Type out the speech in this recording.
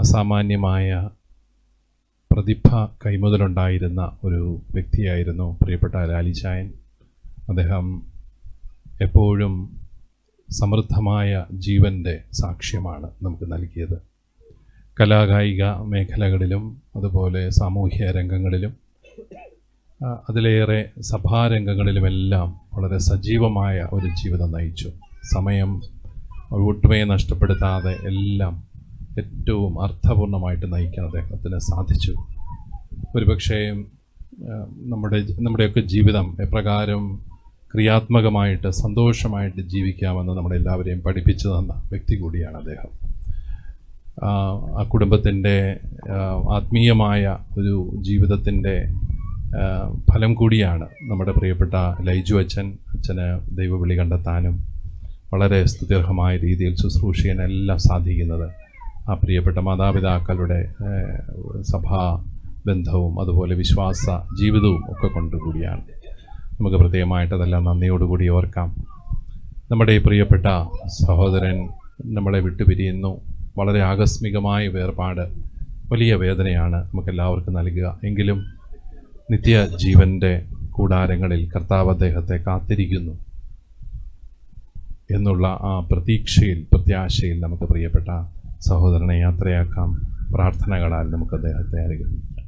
അസാമാന്യമായ പ്രതിഭ കൈമുതലുണ്ടായിരുന്ന ഒരു വ്യക്തിയായിരുന്നു പ്രിയപ്പെട്ട ലാലിചായൻ അദ്ദേഹം എപ്പോഴും സമൃദ്ധമായ ജീവന്റെ സാക്ഷ്യമാണ് നമുക്ക് നൽകിയത്. കലാകായിക മേഖലകളിലും അതുപോലെ സാമൂഹ്യ രംഗങ്ങളിലും അതിലേറെ സഭാരംഗങ്ങളിലുമെല്ലാം വളരെ സജീവമായ ഒരു ജീവിതം നയിച്ചു. സമയം ഒട്ടുമേ നഷ്ടപ്പെടുത്താതെ എല്ലാം ഏറ്റവും അർത്ഥപൂർണമായിട്ട് നയിക്കാൻ അദ്ദേഹത്തിന് സാധിച്ചു. ഒരുപക്ഷേ നമ്മുടെ നമ്മുടെയൊക്കെ ജീവിതം എപ്രകാരം ക്രിയാത്മകമായിട്ട് സന്തോഷമായിട്ട് ജീവിക്കാമെന്ന് നമ്മളെ എല്ലാവരെയും പഠിപ്പിച്ചു തന്ന വ്യക്തി കൂടിയാണ് അദ്ദേഹം. ആ, കുടുംബത്തിന്റെ ആത്മീയമായ ഒരു ജീവിതത്തിന്റെ ഫലം കൂടിയാണ് നമ്മുടെ പ്രിയപ്പെട്ട ലൈജു അച്ഛൻ. അച്ഛന് ദൈവവിളി കണ്ടെത്താനും വളരെ സ്തുത്യർഹമായ രീതിയിൽ ശുശ്രൂഷിക്കാനെല്ലാം സാധിക്കുന്നത്. ആ പ്രിയപ്പെട്ട മാതാപിതാക്കളുടെ സഭാ ബന്ധവും അതുപോലെ വിശ്വാസ ജീവിതവും ഒക്കെ കൊണ്ടുകൂടിയാണ്. നമുക്ക് പ്രത്യേകമായിട്ട് അതെല്ലാം നന്ദിയോടുകൂടി ഓർക്കാം. നമ്മുടെ പ്രിയപ്പെട്ട സഹോദരൻ നമ്മളെ വിട്ടുപിരിയുന്നു. വളരെ ആകസ്മികമായ വേർപാട് വലിയ വേദനയാണ് നമുക്കെല്ലാവർക്കും നൽകുക. എങ്കിലും നിത്യ ജീവന്റെ കൂടാരങ്ങളിൽ കർത്താവ് അദ്ദേഹത്തെ കാത്തിരിക്കുന്നു എന്നുള്ള ആ പ്രതീക്ഷയിൽ പ്രത്യാശയിൽ നമുക്ക് പ്രിയപ്പെട്ട സഹോദരനെ യാത്രയാക്കാം. പ്രാർത്ഥനകളാൽ നമുക്ക് അദ്ദേഹത്തെ അനുഗ്രഹിക്കാം.